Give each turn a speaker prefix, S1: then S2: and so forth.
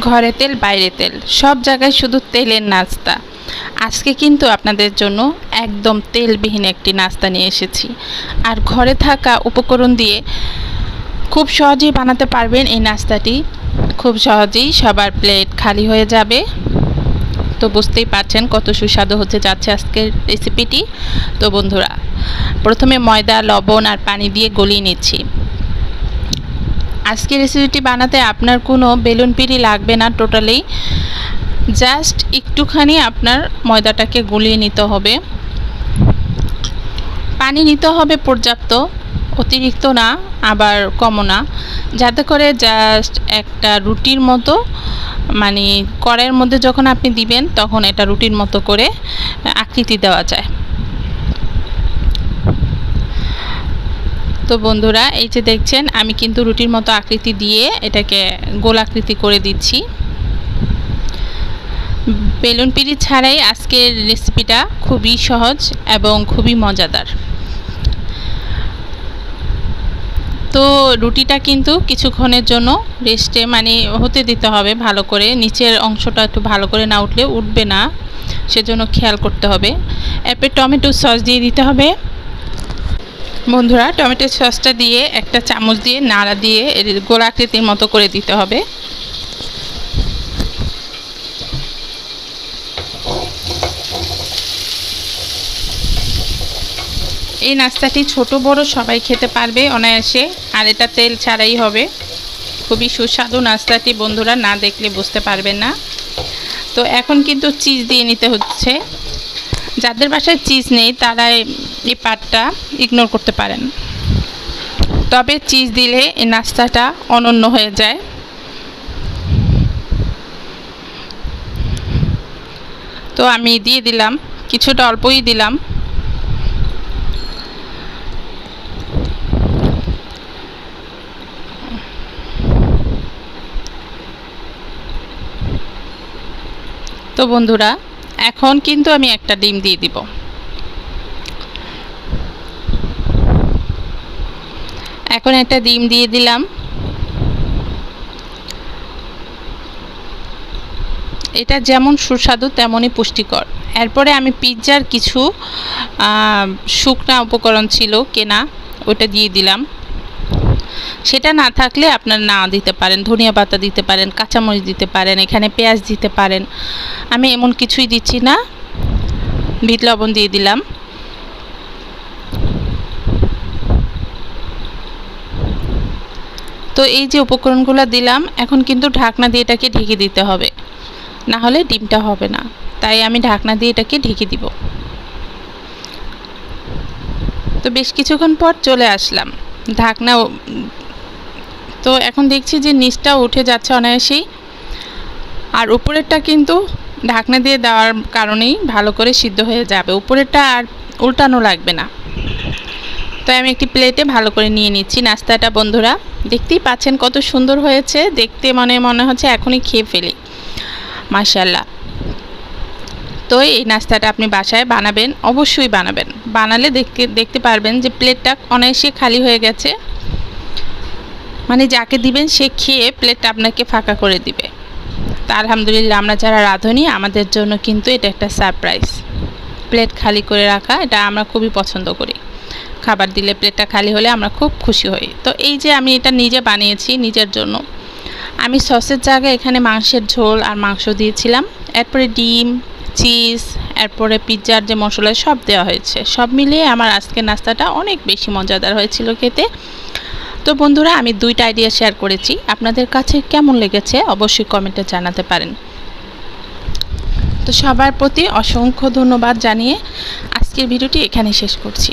S1: ঘরে তেল, বাইরে তেল। সব জায়গায় শুধু তেলের নাস্তা। আজকে কিন্তু আপনাদের জন্য একদম তেলবিহীন একটি নাস্তা নিয়ে এসেছি। আর ঘরে থাকা উপকরণ দিয়ে খুব সহজেই বানাতে পারবেন এই নাস্তাটি। খুব সহজেই সবার প্লেট খালি হয়ে যাবে। তো বুঝতেই পারছেন কত সুস্বাদু হতে যাচ্ছে আজকের রেসিপিটি তো বন্ধুরা, প্রথমে ময়দা, লবণ আর পানি দিয়ে গলিয়ে নিচ্ছি। আজকের রেসিপিটি বানাতে আপনার কোনো বেলুন পিড়ি লাগবে না টোটালি জাস্ট একটুখানি আপনার ময়দাটাকে গুলিয়ে নিতে হবে। পানি নিতে হবে পর্যাপ্ত, অতিরিক্ত না, আবার কমও না। যাতে করে জাস্ট একটা রুটির মতো মানে কড়াইয়ের মধ্যে যখন আপনি দিবেন, তখন এটা রুটির মতো করে আকৃতি দেওয়া যায়। তো বন্ধুরা, এই যে দেখছেন, আমি কিন্তু রুটির মতো আকৃতি দিয়ে এটাকে গোল আকৃতি করে দিচ্ছি। বেলুন পিড়ি ছাড়াই আজকের রেসিপিটা খুবই সহজ এবং খুবই মজাদার। তো রুটিটা কিন্তু কিছুক্ষণের জন্য রেস্টে মানে হতে দিতে হবে ভালো করে। নিচের অংশটা একটু ভালো করে না উঠলে উঠবে না, সেজন্য খেয়াল করতে হবে। এরপর টমেটো সস দিয়ে দিতে হবে। বন্ধুরা, টমেটো সসটা দিয়ে একটা চামচ দিয়ে নাড়া দিয়ে এর গোলাকৃতির মতো করে দিতে হবে। এই নাস্তাটি ছোট, বড় সবাই খেতে পারবে অনায়াসে, আর এটা তেল ছাড়াই হবে। খুবই সুস্বাদু নাস্তাটি বন্ধুরা, না দেখলে বুঝতে পারবেন না। তো এখন কিন্তু চিজ দিয়ে নিতে হচ্ছে। যাদের বাসায় চিজ নেই তারা এই পাটটা ইগনোর করতে পারেন। তবে চিজ দিলে এই নাস্তাটা অনন্য হয়ে যায়। তো আমি দিয়ে দিলাম, কিছুটা অল্পই দিলাম। তো বন্ধুরা, এখন কিন্তু আমি একটা ডিম দিয়ে দিব। এখন একটা ডিম দিয়ে দিলাম। এটা যেমন সুস্বাদু, তেমনই পুষ্টিকর। এরপরে আমি পিৎজার কিছু শুকনা উপকরণ ছিল, কেনা, ওটা দিয়ে দিলাম। সেটা না থাকলে আপনার না দিতে পারেন। ধনিয়া পাতা দিতে পারেন, কাঁচামরিচ দিতে পারেন, এখানে পেঁয়াজ দিতে পারেন। আমি এমন কিছুই দিচ্ছি না। বিট লবণ দিয়ে দিলাম। তো এই যে উপকরণগুলো দিলাম, এখন কিন্তু ঢাকনা দিয়ে এটাকে ঢেকে দিতে হবে। না হলে ডিমটা হবে না। তাই আমি ঢাকনা দিয়ে এটাকে ঢেকে দিব। তো বেশ কিছুক্ষণ পর চলে আসলাম। ঢাকনা তো এখন দেখছি যে নিচটা উঠে যাচ্ছে অনায়াসেই। আর উপরেরটা কিন্তু ঢাকনা দিয়ে দেওয়ার কারণেই ভালো করে সিদ্ধ হয়ে যাবে। উপরেরটা আর উল্টানো লাগবে না। তো আমি একটি প্লেটে ভালো করে নিয়ে নিচ্ছি নাস্তাটা, বন্ধুরা। দেখতেই পাচ্ছেন কত সুন্দর হয়েছে। দেখতে মনে মনে হচ্ছে এখনই খেয়ে ফেলি। মাশাল্লাহ তো এই নাস্তাটা আপনি বাসায় বানাবেন, অবশ্যই বানাবেন। বানালে দেখতে দেখতে পারবেন যে প্লেটটা অনায়াসে খালি হয়ে গেছে। মানে যাকে দিবেন সে খেয়ে প্লেটটা আপনাকে ফাঁকা করে দিবে। তা আলহামদুলিল্লাহ আমরা যারা রাঁধুনি, আমাদের জন্য কিন্তু এটা একটা সারপ্রাইজ। প্লেট খালি করে রাখা, এটা আমরা খুবই পছন্দ করি। খাবার দিলে প্লেটটা খালি হলে আমরা খুব খুশি হই। তো এই যে আমি এটা নিজে বানিয়েছি নিজের জন্য। আমি সসের জায়গায় এখানে মাংসের ঝোল আর মাংস দিয়েছিলাম। এরপরে ডিম, চিজ, এরপরে পিৎজার যে মশলা, সব দেওয়া হয়েছে। সব মিলিয়ে আমার আজকের নাস্তাটা অনেক বেশি মজাদার হয়েছিল খেতে। তো বন্ধুরা, আমি দুইটা আইডিয়া শেয়ার করেছি। আপনাদের কাছে কেমন লেগেছে অবশ্যই কমেন্টে জানাতে পারেন। তো সবার প্রতি অসংখ্য ধন্যবাদ জানিয়ে আজকের ভিডিওটি এখানে শেষ করছি।